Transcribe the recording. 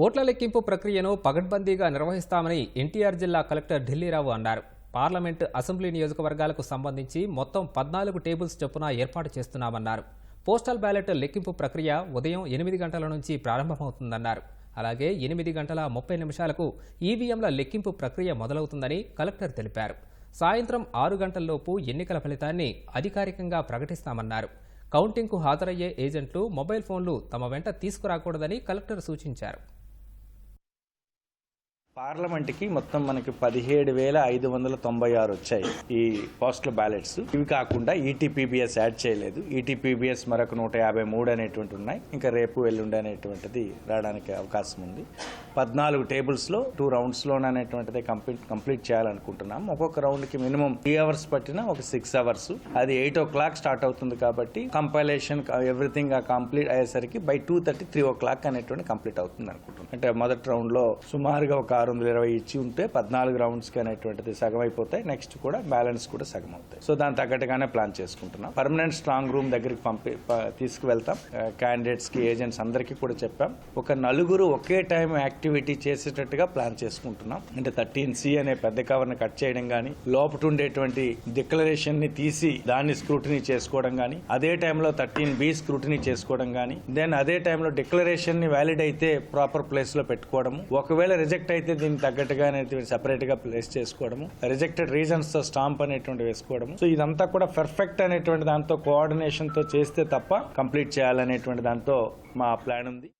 ఓట్ల లెక్కింపు ప్రక్రియను పగడ్బందీగా నిర్వహిస్తామని ఎన్టీఆర్ జిల్లా కలెక్టర్ ఢిల్లీరావు అన్నారు. పార్లమెంట్ అసెంబ్లీ నియోజకవర్గాలకు సంబంధించి మొత్తం పద్నాలుగు టేబుల్స్ చొప్పున ఏర్పాటు చేస్తున్నామన్నారు. పోస్టల్ బ్యాలెట్ లెక్కింపు ప్రక్రియ ఉదయం ఎనిమిది గంటల నుంచి ప్రారంభమవుతుందన్నారు. అలాగే ఎనిమిది గంటల ముప్పై నిమిషాలకు ఈవీఎంల లెక్కింపు ప్రక్రియ మొదలవుతుందని కలెక్టర్ తెలిపారు. సాయంత్రం ఆరు గంటల్లోపు ఎన్నికల ఫలితాన్ని అధికారికంగా ప్రకటిస్తామన్నారు. కౌంటింగ్కు హాజరయ్యే ఏజెంట్లు మొబైల్ ఫోన్లు తమ వెంట తీసుకురాకూడదని కలెక్టర్ సూచించారు. పార్లమెంట్కి మొత్తం మనకి పదిహేడు వేల ఐదు వందల తొంభై ఆరు వచ్చాయి ఈ పోస్టల్ బ్యాలెట్స్. ఇవి కాకుండా ఈటీపీబీఎస్ యాడ్ చేయలేదు. ఈటీపీబీఎస్ మరొక నూట యాభై మూడు అనేటువంటి ఉన్నాయి. ఇంకా రేపు ఎల్లుండి అనేటువంటిది రావడానికి అవకాశం ఉంది. పద్నాలుగు టేబుల్స్లో టూ రౌండ్స్లో అనేటువంటిది కంప్లీట్ కంప్లీట్ చేయాలనుకుంటున్నాం. ఒక్కొక్క రౌండ్కి మినిమం త్రీ అవర్స్ పట్టిన ఒక సిక్స్ అవర్స్. అది ఎయిట్ ఓ క్లాక్ స్టార్ట్ అవుతుంది కాబట్టి కంపైలేషన్ ఎవ్రీథింగ్ కంప్లీట్ అయ్యేసరికి by two thirty three o'clock అనేటువంటి కంప్లీట్ అవుతుంది అనుకుంటున్నాం అంటే మొదటి రౌండ్లో సుమారుగా ఒక ఆరు వందల ఇరవై ఇచ్చి ఉంటే పద్నాలుగు రౌండ్స్కి అనేటువంటిది సగం అయిపోతాయి నెక్స్ట్ కూడా బ్యాలెన్స్ కూడా సగం అవుతాయి సో దాని తగ్గట్టుగానే ప్లాన్ చేసుకుంటున్నాం. పర్మనెంట్ స్ట్రాంగ్ రూమ్ దగ్గరికి పంపి తీసుకువెళ్తాం. క్యాండిడేట్స్కి ఏజెంట్స్ అందరికీ కూడా చెప్పాం. ఒక నలుగురు ఒకే టైం యాక్టివిటీ చేసేటట్టుగా ప్లాన్ చేసుకుంటున్నాం. అంటే థర్టీన్ సి అనే పెద్ద కవర్ని కట్ చేయడం కానీ లోపట ఉండేటువంటి డిక్లరేషన్ని తీసి దాన్ని స్క్రూటినీ చేసుకోవడం కానీ అదే టైంలో థర్టీన్ బి స్క్రూటినీ చేసుకోవడం కానీ దెన్ అదే టైంలో డిక్లరేషన్ని వ్యాలిడ్ అయితే ప్రాపర్ ప్లేస్ లో పెట్టుకోవడము. ఒకవేళ రిజెక్ట్ అయితే దీనికి తగ్గట్టుగా సెపరేట్ సపరేట్గా ప్లేస్ చేసుకోవడము. రిజెక్టెడ్ రీజన్స్తో స్టాంప్ అనేటువంటి వేసుకోవడము. సో ఇదంతా కూడా పర్ఫెక్ట్ అనేటువంటి దాంతో కోఆర్డినేషన్తో చేస్తే తప్ప కంప్లీట్ చేయాలనేటువంటి దాంతో మా ప్లాన్ ఉంది.